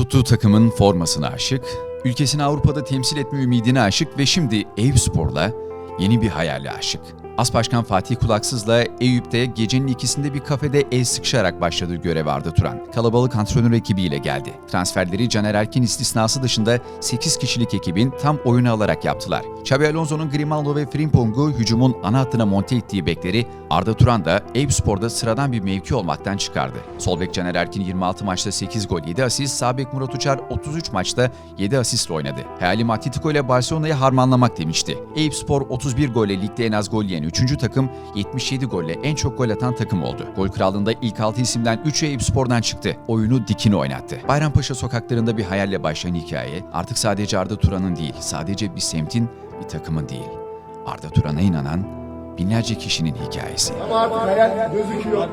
Tuttuğu takımın formasına aşık, ülkesini Avrupa'da temsil etme ümidine aşık ve şimdi Eyüp Spor'la yeni bir hayale aşık. As Başkan Fatih Kulaksız'la Eyüp'te gecenin ikisinde bir kafede el sıkışarak başladığı görev Arda Turan. Kalabalık antrenör ekibiyle geldi. Transferleri Caner Erkin istisnası dışında 8 kişilik ekibin tam oyunu alarak yaptılar. Xabi Alonso'nun Grimaldo ve Frimpong'u hücumun ana hattına monte ettiği bekleri Arda Turan da Eyüp Spor'da sıradan bir mevki olmaktan çıkardı. Sol bek Caner Erkin 26 maçta 8 gol 7 asist, sağ bek Murat Uçar 33 maçta 7 asistle oynadı. Hayalim Atletico ile Barcelona'yı harmanlamak demişti. Eyüp Spor 31 golle ligde en az gol yiyen 3. takım, 77 golle en çok gol atan takım oldu. Gol krallığında ilk 6 isimden 3'ü Eyüp Spor'dan çıktı. Oyunu dikine oynattı. Bayrampaşa sokaklarında bir hayalle başlayan hikaye artık sadece Arda Turan'ın değil, sadece bir semtin, bir takımın değil. Arda Turan'a inanan binlerce kişinin hikayesi. Ama artık hayal gözüküyor.